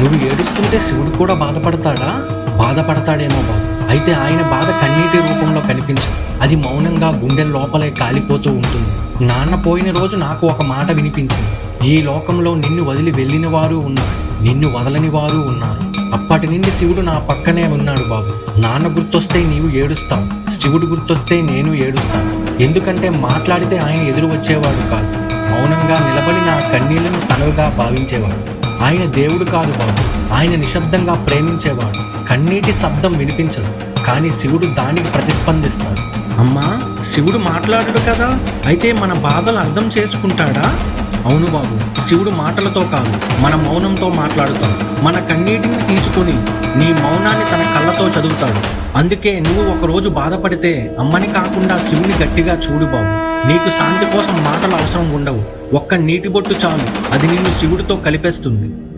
నువ్వు ఏడుస్తుంటే శివుడు కూడా బాధపడతాడా? బాధపడతాడేమో బాబు. అయితే ఆయన బాధ కన్నీటి రూపంలో కనిపించదు. అది మౌనంగా గుండె లోపలే కాలిపోతూ ఉంటుంది. నాన్న పోయిన రోజు నాకు ఒక మాట వినిపించింది. ఈ లోకంలో నిన్ను వదిలి వెళ్ళిన వారు ఉన్నారు. నిన్ను వదలని వారు ఉన్నారు. అప్పటి నుండి శివుడు నా పక్కనే ఉన్నాడు బాబు. నాన్న గుర్తొస్తే నీవు ఏడుస్తావు. శివుడు గుర్తొస్తే నేను ఏడుస్తాను. ఎందుకంటే మాట్లాడితే ఆయన ఎదురు వచ్చేవాడు కాదు. మౌనంగా నిలబడి నా కన్నీళ్ళను తనవుగా భావించేవాడు. ఆయన దేవుడు కాదు బాబు. ఆయన నిశ్శబ్దంగా ప్రేమించేవాడు. కన్నీటి శబ్దం వినిపించదు. కానీ శివుడు దానికి ప్రతిస్పందిస్తాడు. అమ్మా శివుడు మాట్లాడడు కదా? అయితే మన బాధలు అర్థం చేసుకుంటాడా? అవును బాబు శివుడు మాటలతో కాదు మన మౌనంతో మాట్లాడుతాడు. మన కన్నీటిని తీసుకుని చదువుతాడు. అందుకే నువ్వు ఒకరోజు బాధపడితే అమ్మని కాకుండా శివుని గట్టిగా చూడు బాబు. నీకు శాంతి కోసం మాటలు అవసరం ఉండవు. ఒక్క నీటి బొట్టు చాలు. అది నిన్ను శివుడితో కలిపేస్తుంది.